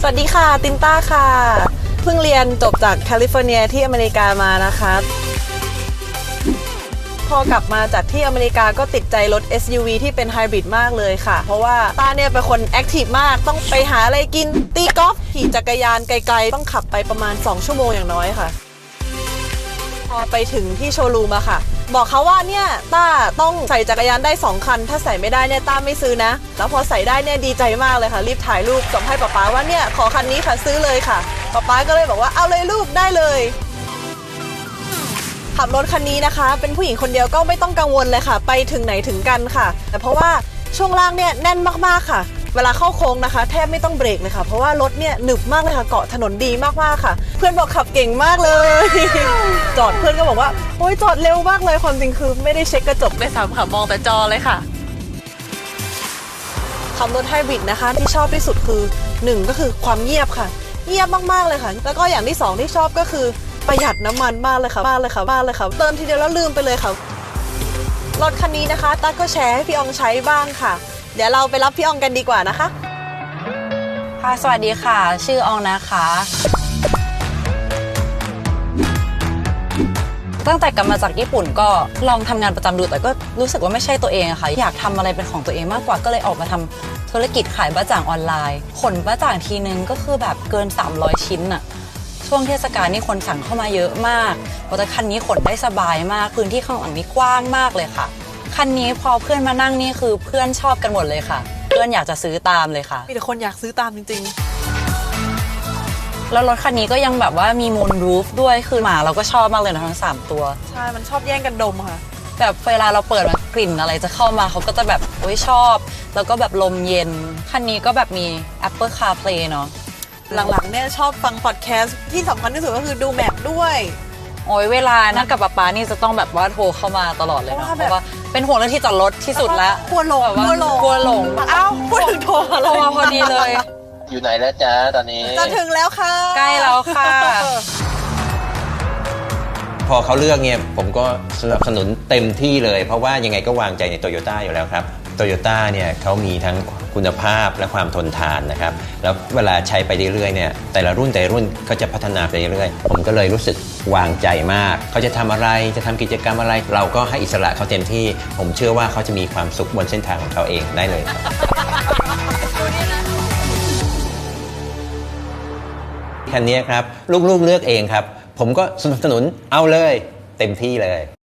สวัสดีค่ะ ตินต้าค่ะ เพิ่งเรียนจบจากแคลิฟอร์เนียที่อเมริกามานะคะ พอกลับมาจากที่อเมริกาก็ติดใจรถ SUV ที่เป็นไฮบริดมากเลยค่ะ เพราะว่าต้าเนี่ยเป็นคนแอคทีฟมาก ต้องไปหาอะไรกิน ตีกอล์ฟขี่จักรยานไกลๆ ต้องขับไปประมาณ 2 ชั่วโมงอย่างน้อยค่ะ พอไปถึงที่โชว์รูมอะค่ะ บอกเขาว่าเนี่ยต้าต้องใส่จักรยานได้ 2 คัน ถ้าใส่ไม่ได้เนี่ยต้าไม่ซื้อนะ แล้วพอใส่ได้เนี่ยดีใจมากเลยค่ะ รีบถ่ายรูปส่งให้ป๊าป๊าว่าเนี่ยขอคันนี้ค่ะซื้อเลยค่ะป๊าป๊าก็เลยบอกว่าเอาเลยลูกได้เลยขับรถคันนี้นะคะ เป็นผู้หญิงคนเดียวก็ไม่ต้องกังวลเลยค่ะ ไปถึงไหนถึงกันค่ะ แต่เพราะว่าช่วงล่างเนี่ยแน่นมากๆค่ะ เวลาเข้าโค้งนะคะ แทบไม่ต้องเบรกเลยค่ะ เพราะว่ารถเนี่ยหนึบมากเลยค่ะเกาะถนนดีมากๆค่ะ เพื่อนบอกขับเก่งมากเลย จอดเพื่อนก็บอกว่าโอ้ยจอดเร็วมากเลยความจริงคือไม่ได้เช็คกระจกด้วยซ้ำค่ะมองแต่จอเลยค่ะขับรถไฮบริดนะคะที่ชอบที่สุดคือหนึ่งก็คือความเงียบค่ะ เงียบมากๆเลยค่ะ แล้วก็อย่างที่สองที่ชอบก็คือประหยัดน้ำมันมากเลยค่ะมากเลยค่ะมากเลยค่ะเติมทีเดียวแล้วลืมไปเลยค่ะรถคันนี้นะคะตั๊กก็แชร์ให้พี่อองใช้บ้างค่ะ เดี๋ยวเราไปรับพี่อองกันดีกว่านะคะ ค่ะ สวัสดีค่ะ ชื่ออองนะคะ ตั้งแต่กลับมาจากญี่ปุ่นก็ลองทำงานประจำดูแต่ก็รู้สึกว่าไม่ใช่ตัวเองอะค่ะ อยากทำอะไรเป็นของตัวเองมากกว่าก็เลยออกมาทำธุรกิจขายบ้าจ่างออนไลน์ ขนบ้าจ่างทีนึงก็คือแบบเกิน 300 ชิ้นอะช่วงเทศกาลนี่คนสั่งเข้ามาเยอะมากเพราะแต่คันนี้ขนได้สบายมากพื้นที่ข้างหลังนี่กว้างมากเลยค่ะ คันนี้พอเพื่อนมานั่งนี่คือเพื่อนชอบกันหมดเลยค่ะ เพื่อนอยากจะซื้อตามเลยค่ะ มีแต่คนอยากซื้อตามจริง แล้วรถคันนี้ก็ยังแบบว่ามีมูนรูฟด้วยคือหมาเราก็ชอบมากเลยนะทั้งสามตัว ๆ ใช่ มันชอบแย่งกันดมค่ะ แบบเวลาเราเปิดมากลิ่นอะไรจะเข้ามาเขาก็จะแบบโอ้ยชอบ แล้วก็แบบลมเย็น คันนี้ก็แบบมี Apple CarPlay เนาะ หลังๆเนี่ยชอบฟังพอดแคสต์ที่สำคัญที่สุดก็คือดูแมพด้วย โอ้ยเวลานั่งกับป๊าป๊านี่จะต้องแบบว่าโทรเข้ามาตลอดเลยเนาะเพเพราะว่าแบบราะว่าเป็นห่วงเรื่องที่จอดรถที่สุดแล้วกลัวหลงแบบว่ากลัวหลงกลัวหลงเอ้าพูดถึงโทรอะไรโทรมาพอดีเลย อยู่ไหนแล้วจ๊ะตอนนี้จะถึงแล้วค่ะ ใกล้แล้วค่ะ พอเขาเลือกเนี่ยผมก็สนับสนุนเต็มที่เลย เพราะว่ายังไงก็วางใจในโตโยต้าอยู่แล้วครับ โตโยต้าเนี่ยเขามีทั้งคุณภาพและความทนทานนะครับ แล้วเวลาใช้ไปเรื่อยๆเนี่ยแต่ละรุ่นแต่ละรุ่นก็จะพัฒนาไปเรื่อยๆ ผมก็เลยรู้สึกวางใจมาก เขาจะทำอะไรจะทำกิจกรรมอะไร เราก็ให้อิสระเขาเต็มที่ ผมเชื่อว่าเขาจะมีความสุขบนเส้นทางของเขาเองได้เลยครับคันนี้ครับ ลูกๆเลือกเองครับ ผมก็สนับสนุนเอาเลย เต็มที่เลย